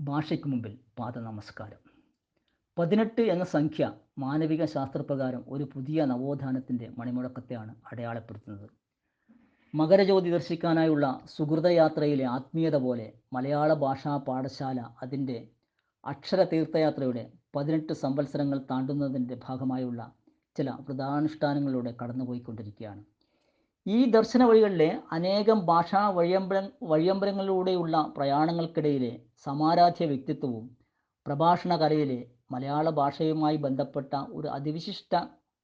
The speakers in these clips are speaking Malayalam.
ഭാഷയ്ക്ക് മുമ്പിൽ പാദ നമസ്കാരം പതിനെട്ട് എന്ന സംഖ്യ മാനവിക ശാസ്ത്രപ്രകാരം ഒരു പുതിയ നവോത്ഥാനത്തിന്റെ മണിമുഴക്കത്തെയാണ് അടയാളപ്പെടുത്തുന്നത്. മകരജ്യോതി ദർശിക്കാനായുള്ള സുഹൃതയാത്രയിലെ ആത്മീയത പോലെ മലയാള ഭാഷാ പാഠശാല അതിന്റെ അക്ഷര തീർത്ഥയാത്രയുടെ പതിനെട്ട് സംവത്സരങ്ങൾ താണ്ടുന്നതിന്റെ ഭാഗമായുള്ള ചില വ്രതാനുഷ്ഠാനങ്ങളിലൂടെ കടന്നുപോയിക്കൊണ്ടിരിക്കുകയാണ്. ഈ ദർശന വഴികളിലെ അനേകം ഭാഷാ വഴിയമ്പല വഴിയമ്പലങ്ങളിലൂടെയുള്ള പ്രയാണങ്ങൾക്കിടയിലെ സമാരാധ്യ വ്യക്തിത്വവും പ്രഭാഷണ കലയിലെ മലയാള ഭാഷയുമായി ബന്ധപ്പെട്ട ഒരു അതിവിശിഷ്ട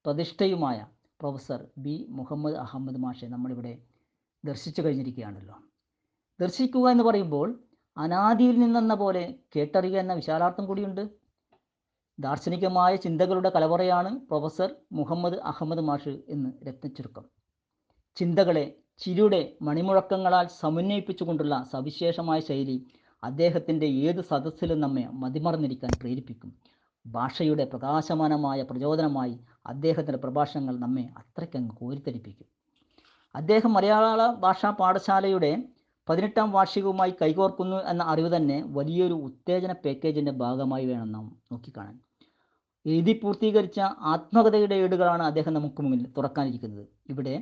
പ്രതിഷ്ഠയുമായ പ്രൊഫസർ ബി. മുഹമ്മദ് അഹമ്മദ് മാഷെ നമ്മളിവിടെ ദർശിച്ചു കഴിഞ്ഞിരിക്കുകയാണല്ലോ. ദർശിക്കുക എന്ന് പറയുമ്പോൾ അനാദിയിൽ നിന്നെന്ന പോലെ കേട്ടറിയുക എന്ന വിശാലാർത്ഥം കൂടിയുണ്ട്. ദാർശനികമായ ചിന്തകളുടെ കലവറയാണ് പ്രൊഫസർ മുഹമ്മദ് അഹമ്മദ് മാഷ് എന്ന് രത്നച്ചുരുക്കം. ചിന്തകളെ ചിരിയുടെ മണിമുഴക്കങ്ങളാൽ സമന്വയിപ്പിച്ചുകൊണ്ടുള്ള സവിശേഷമായ ശൈലി അദ്ദേഹത്തിന്റെ ഏത് സദസ്സിലും നമ്മെ മതിമറന്നിരിക്കാൻ പ്രേരിപ്പിക്കും. ഭാഷയുടെ പ്രകാശമാനമായ പ്രചോദനമായി അദ്ദേഹത്തിന്റെ പ്രഭാഷണങ്ങൾ നമ്മെ അത്രയ്ക്കങ്ങ് കോരിത്തരിപ്പിക്കും അദ്ദേഹം മലയാള ഭാഷാ പാഠശാലയുടെ പതിനെട്ടാം വാർഷികവുമായി കൈകോർക്കുന്നു എന്ന അറിവ് തന്നെ വലിയൊരു ഉത്തേജന പാക്കേജിന്റെ ഭാഗമായി വേണം നാം നോക്കിക്കാണാൻ. എഴുതി പൂർത്തീകരിച്ച ആത്മകഥയുടെ ഏടുകളാണ് അദ്ദേഹം നമുക്ക് മുന്നിൽ തുറക്കാനിരിക്കുന്നത്. ഇവിടെ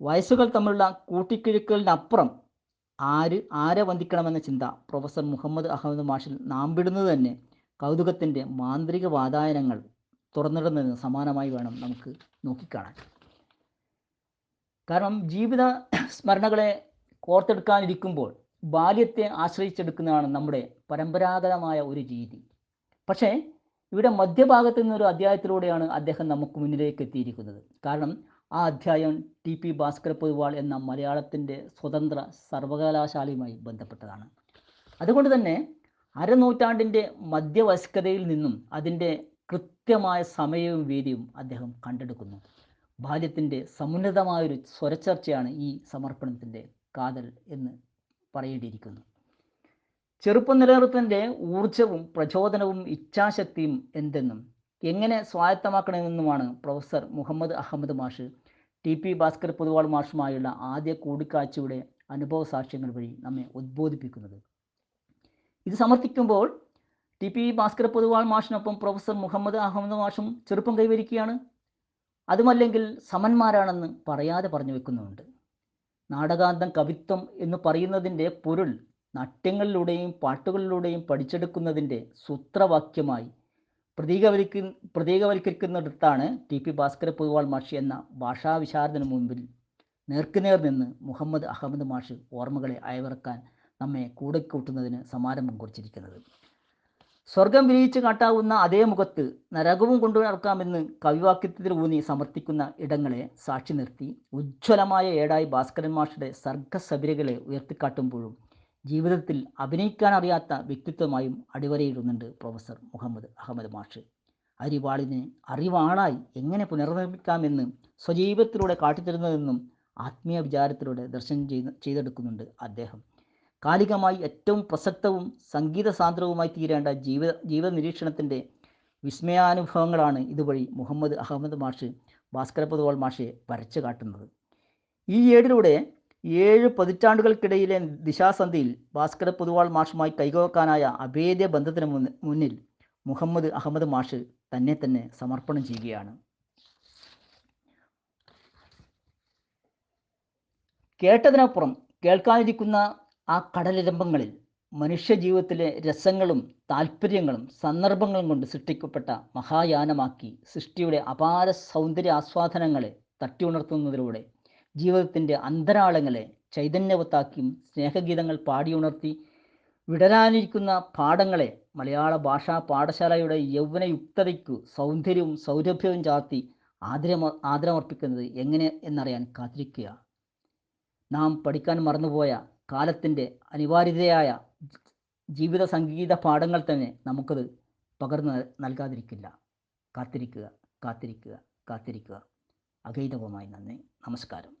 വയസ്സുകൾ തമ്മിലുള്ള കൂട്ടിക്കിഴുക്കലിനപ്പുറം ആര് ആരെ വന്ദിക്കണമെന്ന ചിന്ത പ്രൊഫസർ മുഹമ്മദ് അഹമ്മദ് മാഷിൽ നാം വിടുന്നത് തന്നെ കൗതുകത്തിന്റെ മാന്ത്രിക വാതായനങ്ങൾ തുറന്നിടുന്നതിന് സമാനമായി വേണം നമുക്ക് നോക്കിക്കാണാൻ. കാരണം ജീവിത സ്മരണകളെ കോർത്തെടുക്കാനിരിക്കുമ്പോൾ ബാല്യത്തെ ആശ്രയിച്ചെടുക്കുന്നതാണ് നമ്മുടെ പരമ്പരാഗതമായ ഒരു രീതി. പക്ഷേ ഇവിടെ മധ്യഭാഗത്തു നിന്നൊരു അധ്യായത്തിലൂടെയാണ് അദ്ദേഹം നമുക്ക് മുന്നിലേക്ക് എത്തിയിരിക്കുന്നത്. കാരണം ആ അധ്യായം ടി പി ഭാസ്കര പൊതുവാൾ എന്ന മലയാളത്തിന്റെ സ്വതന്ത്ര സർവകലാശാലയുമായി ബന്ധപ്പെട്ടതാണ്. അതുകൊണ്ട് തന്നെ അരനൂറ്റാണ്ടിന്റെ മധ്യവയസ്കതയിൽ നിന്നും അതിന്റെ കൃത്യമായ സമയവും വേദിയും അദ്ദേഹം കണ്ടെടുക്കുന്നു. ബാല്യത്തിന്റെ സമുന്നതമായൊരു സ്വരചർച്ചയാണ് ഈ സമർപ്പണത്തിന്റെ കാതൽ എന്ന് പറയേണ്ടിയിരിക്കുന്നു. ചെറുപ്പം നിലനിർത്തന്റെ ഊർജവും പ്രചോദനവും ഇച്ഛാശക്തിയും എന്തെന്നും എങ്ങനെ സ്വായത്തമാക്കണമെന്നുമാണ് പ്രൊഫസർ മുഹമ്മദ് അഹമ്മദ് മാഷ് ടി പി ഭാസ്കർ പൊതുവാൾ മാഷുമായുള്ള ആദ്യ കൂടിക്കാഴ്ചയുടെ അനുഭവ സാക്ഷ്യങ്ങൾ വഴി നമ്മെ ഉദ്ബോധിപ്പിക്കുന്നത്. ഇത് സമർത്ഥിക്കുമ്പോൾ ടി പി ഭാസ്കർ പൊതുവാൾ മാഷിനൊപ്പം പ്രൊഫസർ മുഹമ്മദ് അഹമ്മദ് മാഷും ചെറുപ്പം കൈവരിക്കുകയാണ്. അതുമല്ലെങ്കിൽ സമന്മാരാണെന്ന് പറയാതെ പറഞ്ഞു വെക്കുന്നുണ്ട് നാടകാന്തം കവിത്വം എന്ന് പറയുന്നതിന്റെ പൊരുൾ നാട്യങ്ങളിലൂടെയും പാട്ടുകളിലൂടെയും പഠിച്ചെടുക്കുന്നതിന്റെ സൂത്രവാക്യമായി പ്രതീകവലിക്ക പ്രതീകവൽക്കരിക്കുന്നിടത്താണ് ടി പി ഭാസ്കര പൊതുവാൾ മാഷി എന്ന ഭാഷാവിശാരദന് മുൻപിൽ നേർക്കുനേർ നിന്ന് മുഹമ്മദ് അഹമ്മദ് മാഷ് ഓർമ്മകളെ അയവിറക്കാൻ നമ്മെ കൂടെ കൂട്ടുന്നതിന് സമാരംഭം കുറിച്ചിരിക്കുന്നത്. സ്വർഗം വിരിയിച്ച് കാട്ടാവുന്ന അതേ മുഖത്ത് നരകവും കൊണ്ടു നടക്കാമെന്ന് കവിവാക്യത്തിൽ ഊന്നി സമർത്ഥിക്കുന്ന ഇടങ്ങളെ സാക്ഷി നിർത്തി ഉജ്ജ്വലമായ ഏടായി ഭാസ്കരൻ മാഷയുടെ സർഗസബിരകളെ ഉയർത്തിക്കാട്ടുമ്പോഴും ജീവിതത്തിൽ അഭിനയിക്കാൻ അറിയാത്ത വ്യക്തിത്വമായും അടിവരയിടുന്നുണ്ട് പ്രൊഫസർ മുഹമ്മദ് അഹമ്മദ് മാഷ്. അരിവാളിനെ അറിവാളായി എങ്ങനെ പുനർനിർമ്മിക്കാമെന്ന് സ്വജീവിതത്തിലൂടെ കാട്ടിത്തരുന്നതെന്നും ആത്മീയ വിചാരത്തിലൂടെ ദർശനം ചെയ്ത് ചെയ്തെടുക്കുന്നുണ്ട് അദ്ദേഹം. കാലികമായി ഏറ്റവും പ്രസക്തവും സംഗീത സാന്ദ്രവുമായി തീരേണ്ട ജീവിത ജീവിത നിരീക്ഷണത്തിന്റെ വിസ്മയാനുഭവങ്ങളാണ് ഇതുവഴി മുഹമ്മദ് അഹമ്മദ് മാഷ് ഭാസ്കര പൊതുവാൾ മാഷെ വരച്ചു കാട്ടുന്നത്. ഈ ഏടിലൂടെ ഏഴ് പതിറ്റാണ്ടുകൾക്കിടയിലെ ദിശാസന്ധിയിൽ ഭാസ്കര പൊതുവാൾ മാഷുമായി കൈകോക്കാനായ അഭേദ്യ ബന്ധത്തിന് മുന്നിൽ മുഹമ്മദ് അഹമ്മദ് മാഷ് തന്നെ തന്നെ സമർപ്പണം ചെയ്യുകയാണ്. കേട്ടതിനപ്പുറം കേൾക്കാനിരിക്കുന്ന ആ കടലിരമ്പങ്ങളിൽ മനുഷ്യജീവിതത്തിലെ രസങ്ങളും താല്പര്യങ്ങളും സന്ദർഭങ്ങളും കൊണ്ട് സൃഷ്ടിക്കപ്പെട്ട മഹായാനമാക്കി സൃഷ്ടിയുടെ അപാര സൗന്ദര്യ ആസ്വാദനങ്ങളെ തട്ടിയുണർത്തുന്നതിലൂടെ ജീവിതത്തിന്റെ അന്തരാളങ്ങളെ ചൈതന്യവത്താക്കിയും സ്നേഹഗീതങ്ങൾ പാടിയുണർത്തി വിടരാനിരിക്കുന്ന പാഠങ്ങളെ മലയാള ഭാഷാ പാഠശാലയുടെ യൗവനയുക്തതയ്ക്കു സൗന്ദര്യവും സൗരഭ്യവും ചാർത്തി ആദരമ ആദരമർപ്പിക്കുന്നത് എങ്ങനെ എന്നറിയാൻ കാത്തിരിക്കുക. നാം പഠിക്കാൻ മറന്നുപോയ കാലത്തിന്റെ അനിവാര്യതയായ ജീവിത സംഗീത പാഠങ്ങൾ തന്നെ നമുക്കത് പകർന്നു നൽകാതിരിക്കില്ല. കാത്തിരിക്കുക കാത്തിരിക്കുക കാത്തിരിക്കുക. അഗൈതവുമായി നന്ദി. നമസ്കാരം.